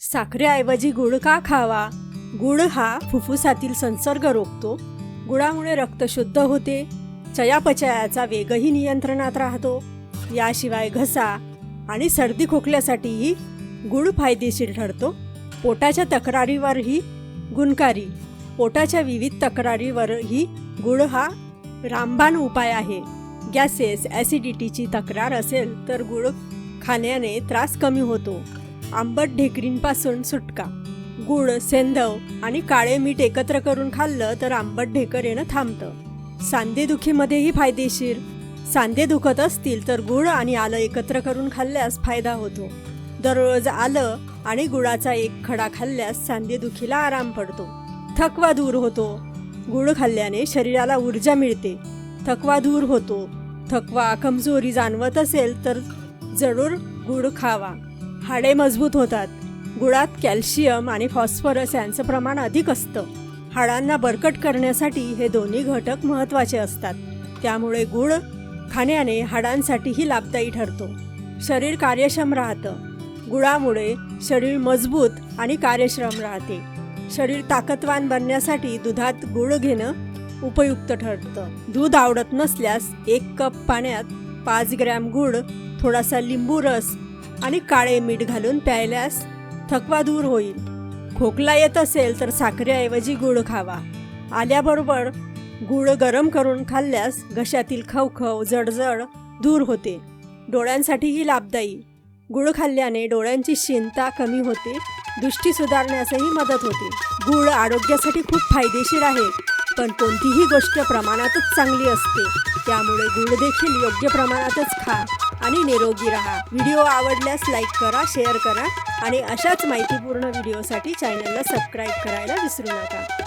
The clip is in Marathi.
साखरेऐवजी गुळ का खावा? गुळ हा फुफ्फुसातील संसर्ग रोखतो. गुळामुळे रक्त शुद्ध होते. चयापचयाचा वेगही नियंत्रणात राहतो. याशिवाय घसा आणि सर्दी खोकल्यासाठीही गुळ फायदेशीर ठरतो. पोटाच्या तक्रारीवरही गुणकारी. पोटाच्या विविध तक्रारीवरही गुळ हा रामबाण उपाय आहे. गॅसेस ॲसिडिटीची तक्रार असेल तर गुळ खाण्याने त्रास कमी होतो. आंबट ढेकरींपासून सुटका. गुळ सेंधव आणि काळे मीठ एकत्र करून खाल्लं तर आंबट ढेकर येणं थांबतं. सांधेदुखीमध्येही फायदेशीर. सांधे दुखत असतील तर गुळ आणि आलं एकत्र करून खाल्ल्यास फायदा होतो. दररोज आलं आणि गुळाचा एक खडा खाल्ल्यास सांधेदुखीला आराम पडतो. थकवा दूर होतो. गुळ खाल्ल्याने शरीराला ऊर्जा मिळते. थकवा दूर होतो. थकवा कमजोरी जाणवत असेल तर जरूर गुळ खावा. हाडे मजबूत होतात. गुळात कॅल्शियम आणि फॉस्फरस यांचं प्रमाण अधिक असतं. हाडांना बरकट करण्यासाठी हे दोन्ही घटक महत्त्वाचे असतात. त्यामुळे गुळ खाण्याने हाडांसाठीही लाभदायी ठरतो. शरीर कार्यक्षम राहतं. गुळामुळे शरीर मजबूत आणि कार्यक्षम राहते. शरीर ताकदवान बनण्यासाठी दुधात गुळ घेणं उपयुक्त ठरतं. दूध आवडत नसल्यास एक कप पाण्यात पाच ग्रॅम गुळ थोडासा लिंबू रस आणि काळे मीठ घालून प्यायल्यास थकवा दूर होईल. खोकला येत असेल तर साखरेऐवजी गुळ खावा. आल्याबरोबर गुळ गरम करून खाल्ल्यास घशातील खवखव जडजड दूर होते. डोळ्यांसाठीही लाभदायी. गुळ खाल्ल्याने डोळ्यांची शिंता कमी होते दृष्टी सुधारण्यासही मदत होते. गुळ आरोग्यासाठी खूप फायदेशीर आहे पण कोणतीही गोष्ट प्रमाणातच चांगली असते. त्यामुळे गुळ देखील योग्य प्रमाणातच खा आणि निरोगी राहा. व्हिडिओ आवडल्यास लाईक करा शेअर करा आणि अशाच माहितीपूर्ण व्हिडिओसाठी चॅनलला सबस्क्राईब करायला विसरू नका.